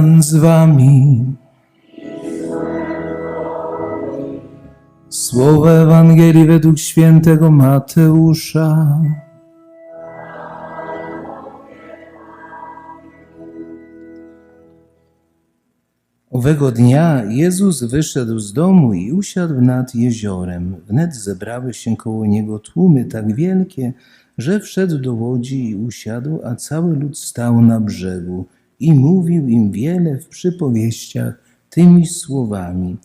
Pan z wami. Słowo Ewangelii według świętego Mateusza. Owego dnia Jezus wyszedł z domu i usiadł nad jeziorem. Wnet zebrały się koło niego tłumy tak wielkie, że wszedł do łodzi i usiadł, a cały lud stał na brzegu i mówił im wiele w przypowieściach tymi słowami.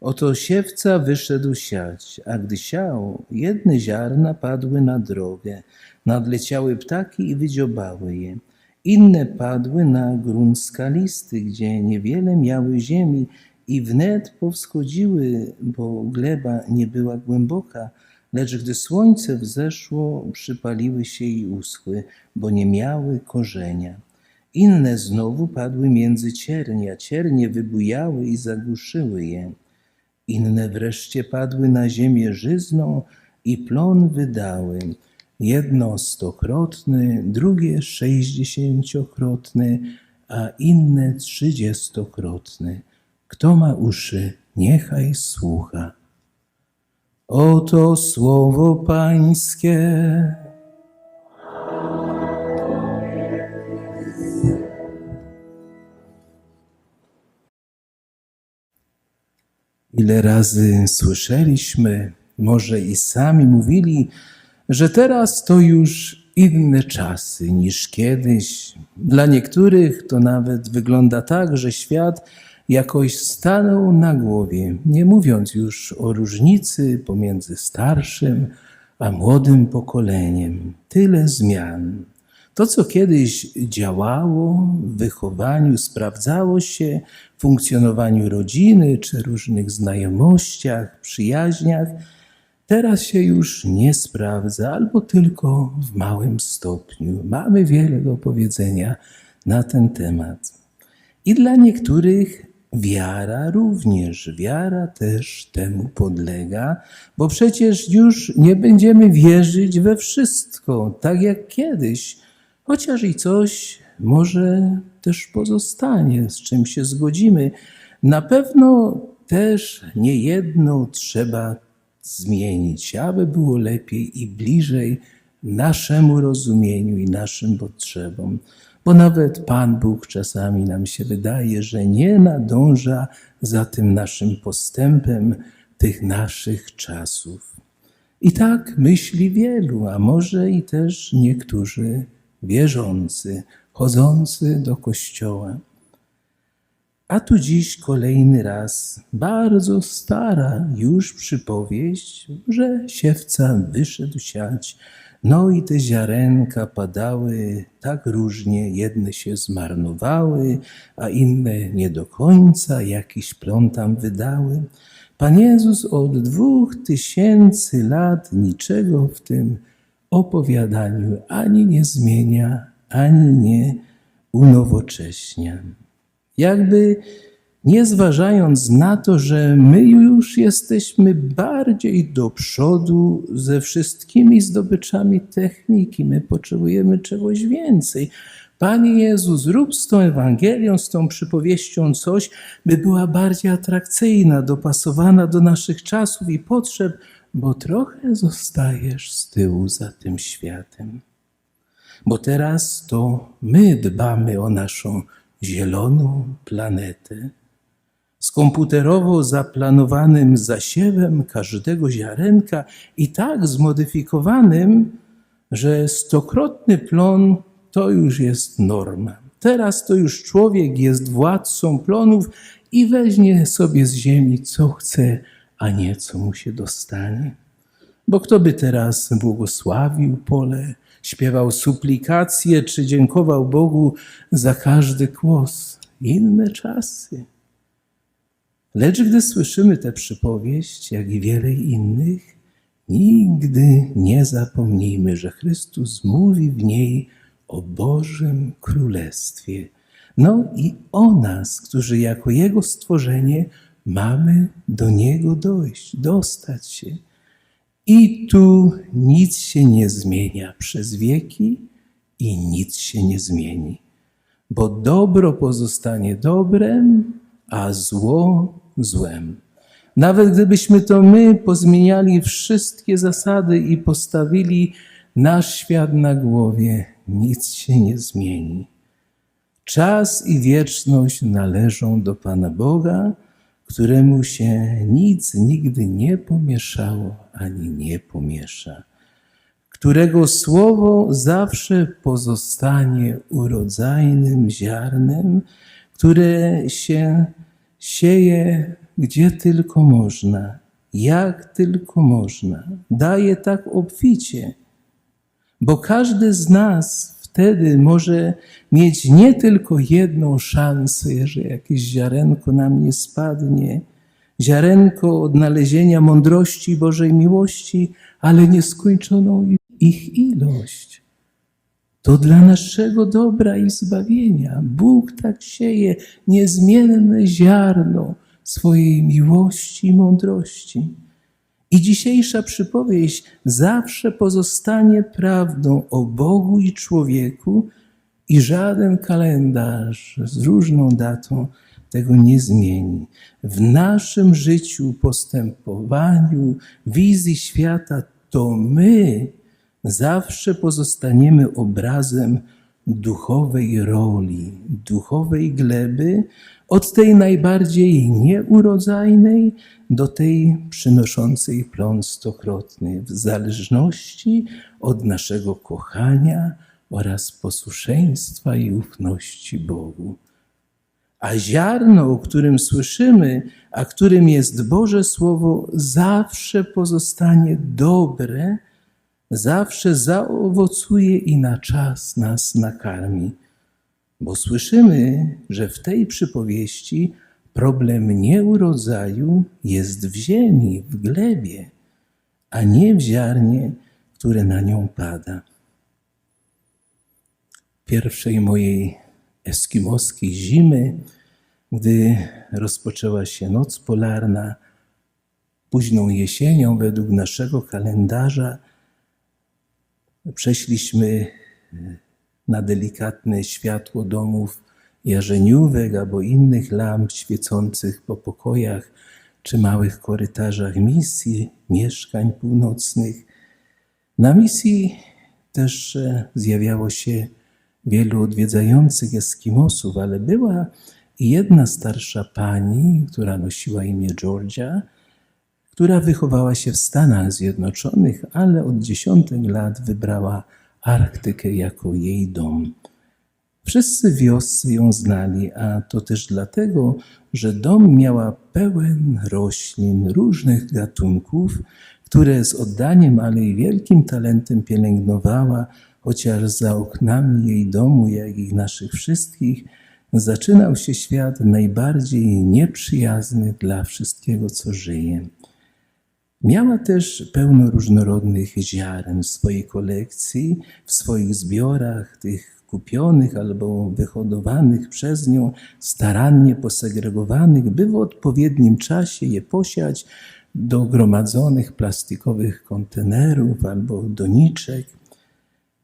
Oto siewca wyszedł siać, a gdy siał, jedne ziarna padły na drogę, nadleciały ptaki i wydziobały je. Inne padły na grunt skalisty, gdzie niewiele miały ziemi i wnet powschodziły, bo gleba nie była głęboka, lecz gdy słońce wzeszło, przypaliły się i uschły, bo nie miały korzenia. Inne znowu padły między ciernie, a ciernie wybujały i zagłuszyły je. Inne wreszcie padły na ziemię żyzną i plon wydały. Jedno stokrotny, drugie sześćdziesięciokrotny, a inne trzydziestokrotny. Kto ma uszy, niechaj słucha. Oto słowo Pańskie. Ile razy słyszeliśmy, może i sami mówili, że teraz to już inne czasy niż kiedyś. Dla niektórych to nawet wygląda tak, że świat jakoś stanął na głowie, nie mówiąc już o różnicy pomiędzy starszym a młodym pokoleniem. Tyle zmian. To, co kiedyś działało w wychowaniu, sprawdzało się w funkcjonowaniu rodziny czy różnych znajomościach, przyjaźniach, teraz się już nie sprawdza albo tylko w małym stopniu. Mamy wiele do powiedzenia na ten temat. I dla niektórych wiara również, wiara też temu podlega, bo przecież już nie będziemy wierzyć we wszystko, tak jak kiedyś, chociaż i coś może też pozostanie, z czym się zgodzimy. Na pewno też niejedno trzeba zmienić, aby było lepiej i bliżej naszemu rozumieniu i naszym potrzebom. Bo nawet Pan Bóg czasami nam się wydaje, że nie nadąża za tym naszym postępem tych naszych czasów. I tak myśli wielu, a może i też niektórzy wierzący, chodzący do kościoła. A tu dziś kolejny raz bardzo stara już przypowieść, że siewca wyszedł siać, no i te ziarenka padały tak różnie, jedne się zmarnowały, a inne nie do końca, jakiś plon tam wydały. Pan Jezus od dwóch tysięcy lat niczego w tym opowiadaniu ani nie zmienia, ani nie unowocześnia. Jakby nie zważając na to, że my już jesteśmy bardziej do przodu ze wszystkimi zdobyczami techniki, my potrzebujemy czegoś więcej. Panie Jezu, zrób z tą Ewangelią, z tą przypowieścią coś, by była bardziej atrakcyjna, dopasowana do naszych czasów i potrzeb, bo trochę zostajesz z tyłu za tym światem. Bo teraz to my dbamy o naszą zieloną planetę. Z komputerowo zaplanowanym zasiewem każdego ziarenka i tak zmodyfikowanym, że stokrotny plon to już jest norma. Teraz to już człowiek jest władcą plonów i weźmie sobie z ziemi co chce, a nie co mu się dostanie. Bo kto by teraz błogosławił pole, śpiewał suplikacje czy dziękował Bogu za każdy kłos? Inne czasy. Lecz gdy słyszymy tę przypowieść, jak i wiele innych, nigdy nie zapomnijmy, że Chrystus mówi w niej o Bożym Królestwie. No i o nas, którzy jako Jego stworzenie mamy do Niego dojść, dostać się. I tu nic się nie zmienia przez wieki i nic się nie zmieni. bo dobro pozostanie dobrem, a zło złem. Nawet gdybyśmy to my pozmieniali wszystkie zasady i postawili nasz świat na głowie, nic się nie zmieni. Czas i wieczność należą do Pana Boga, któremu się nic nigdy nie pomieszało ani nie pomiesza, którego słowo zawsze pozostanie urodzajnym ziarnem, które się sieje gdzie tylko można, jak tylko można, daje tak obficie, bo każdy z nas wtedy może mieć nie tylko jedną szansę, że jakieś ziarenko nam nie spadnie, ziarenko odnalezienia mądrości Bożej miłości, ale nieskończoną ich ilość. To dla naszego dobra i zbawienia. Bóg tak sieje niezmienne ziarno swojej miłości i mądrości. I dzisiejsza przypowieść zawsze pozostanie prawdą o Bogu i człowieku, i żaden kalendarz z różną datą tego nie zmieni. W naszym życiu, postępowaniu, wizji świata, to my zawsze pozostaniemy obrazem duchowej roli, duchowej gleby, od tej najbardziej nieurodzajnej do tej przynoszącej plon stokrotny, w zależności od naszego kochania oraz posłuszeństwa i ufności Bogu. A ziarno, o którym słyszymy, a którym jest Boże Słowo, zawsze pozostanie dobre, zawsze zaowocuje i na czas nas nakarmi. Bo słyszymy, że w tej przypowieści problem nie jest w ziemi, w glebie, a nie w ziarnie, które na nią pada. Pierwszej mojej eskimoskiej zimy, gdy rozpoczęła się noc polarna, późną jesienią według naszego kalendarza, przeszliśmy na delikatne światło domów jarzeniówek albo innych lamp świecących po pokojach czy małych korytarzach misji, mieszkań północnych. Na misji też e, zjawiało się wielu odwiedzających Eskimosów, ale była jedna starsza pani, która nosiła imię Georgia, która wychowała się w Stanach Zjednoczonych, ale od dziesiątek lat wybrała Arktykę jako jej dom. Wszyscy wioscy ją znali, a to też dlatego, że dom miała pełen roślin różnych gatunków, które z oddaniem, ale i wielkim talentem pielęgnowała, chociaż za oknami jej domu, jak i naszych wszystkich, zaczynał się świat najbardziej nieprzyjazny dla wszystkiego, co żyje. Miała też pełno różnorodnych ziaren w swojej kolekcji, w swoich zbiorach, tych kupionych albo wyhodowanych przez nią, starannie posegregowanych, by w odpowiednim czasie je posiać do gromadzonych plastikowych kontenerów albo doniczek.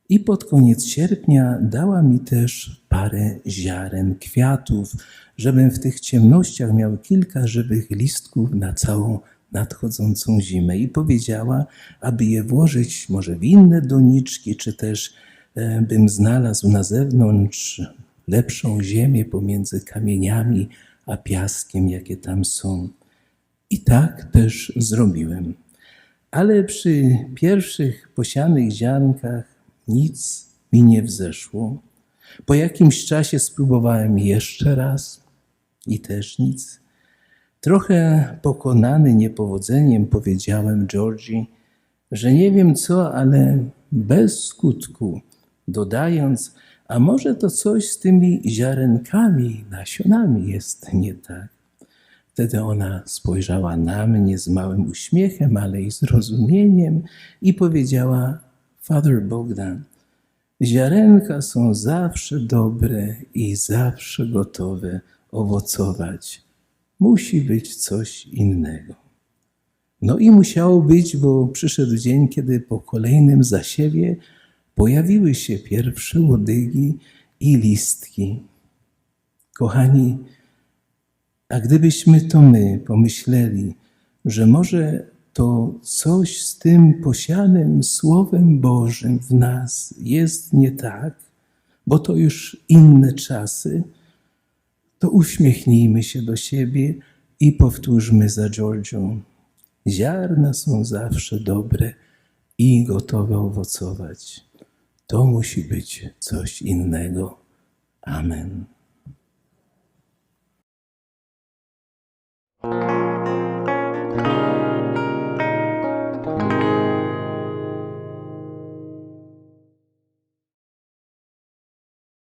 I pod koniec sierpnia dała mi też parę ziaren kwiatów, żebym w tych ciemnościach miał kilka żywych listków na całą nadchodzącą zimę i powiedziała, aby je włożyć może w inne doniczki, czy też e, bym znalazł na zewnątrz lepszą ziemię pomiędzy kamieniami a piaskiem, jakie tam są. I tak też zrobiłem. Ale przy pierwszych posianych ziarnkach nic mi nie wzeszło. Po jakimś czasie spróbowałem jeszcze raz i też nic. Trochę pokonany niepowodzeniem powiedziałem Georgi, że nie wiem co, ale bez skutku, dodając, a może to coś z tymi ziarenkami, nasionami jest nie tak. Wtedy ona spojrzała na mnie z małym uśmiechem, ale i zrozumieniem i powiedziała: Father Bogdan, ziarenka są zawsze dobre i zawsze gotowe owocować musi być coś innego. No i musiało być, bo przyszedł dzień, kiedy po kolejnym zasiewie pojawiły się pierwsze łodygi i listki. Kochani, a gdybyśmy to my pomyśleli, że może to coś z tym posianym Słowem Bożym w nas jest nie tak, bo to już inne czasy, to uśmiechnijmy się do siebie i powtórzmy za Georgią. Ziarna są zawsze dobre i gotowe owocować. To musi być coś innego. Amen.